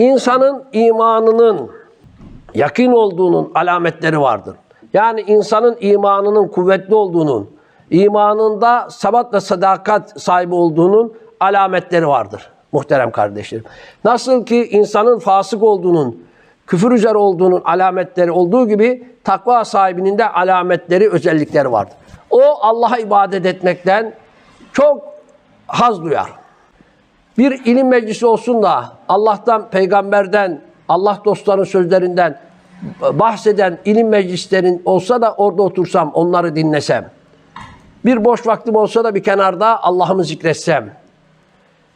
İnsanın imanının yakın olduğunun alametleri vardır. Yani insanın imanının kuvvetli olduğunun, imanında sabat ve sadakat sahibi olduğunun alametleri vardır muhterem kardeşlerim. Nasıl ki insanın fasık olduğunun, küfür üzere olduğunun alametleri olduğu gibi takva sahibinin de alametleri, özellikleri vardır. O Allah'a ibadet etmekten çok haz duyar. Bir ilim meclisi olsun da Allah'tan, peygamberden, Allah dostlarının sözlerinden bahseden ilim meclislerin olsa da orada otursam, onları dinlesem. Bir boş vaktim olsa da bir kenarda Allah'ımı zikretsem.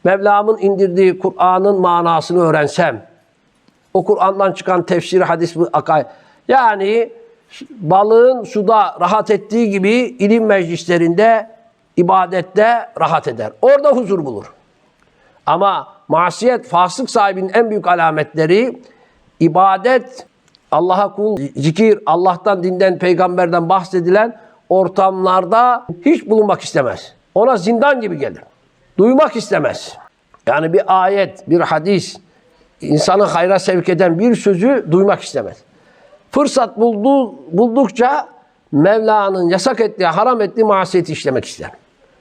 Mevlam'ın indirdiği Kur'an'ın manasını öğrensem. O Kur'an'dan çıkan tefsir, hadis, akay. Yani balığın suda rahat ettiği gibi ilim meclislerinde, ibadette rahat eder. Orada huzur bulur. Ama masiyet, fasık sahibinin en büyük alametleri ibadet, Allah'a kul, zikir, Allah'tan, dinden, peygamberden bahsedilen ortamlarda hiç bulunmak istemez. Ona zindan gibi gelir. Duymak istemez. Yani bir ayet, bir hadis, insanı hayra sevk eden bir sözü duymak istemez. Fırsat bulduğu, buldukça Mevla'nın yasak ettiği, haram ettiği masiyeti işlemek ister.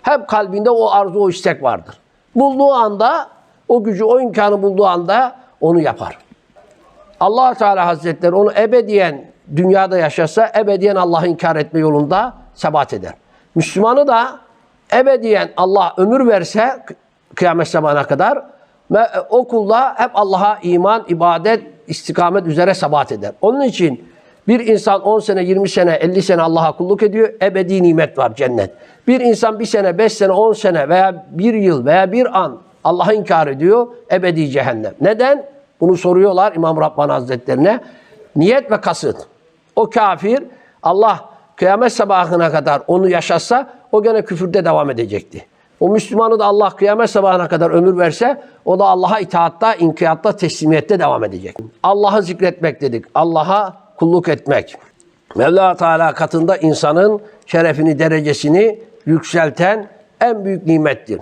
Hep kalbinde o arzu, o istek vardır. Bulduğu anda, o gücü, o imkanı bulduğu anda onu yapar. allah Teala Hazretleri onu ebediyen dünyada yaşasa, ebediyen Allah'ı inkar etme yolunda sebat eder. Müslümanı da ebediyen Allah ömür verse kıyamet zamanına kadar o kulda hep Allah'a iman, ibadet, istikamet üzere sebat eder. Onun için bir insan 10 sene, 20 sene, 50 sene Allah'a kulluk ediyor. Ebedi nimet var cennet. Bir insan bir sene, 5 sene, 10 sene veya bir yıl veya bir an Allah'a inkar ediyor. Ebedi cehennem. Neden? Bunu soruyorlar İmam Rabbani Hazretlerine. Niyet ve kasıt. O kafir Allah kıyamet sabahına kadar onu yaşatsa o gene küfürde devam edecekti. O Müslümanı da Allah kıyamet sabahına kadar ömür verse o da Allah'a itaatta, inkiyatta, teslimiyette devam edecek. Allah'ı zikretmek dedik. Allah'a kulluk etmek. Mevla Teala katında insanın şerefini, derecesini yükselten en büyük nimettir.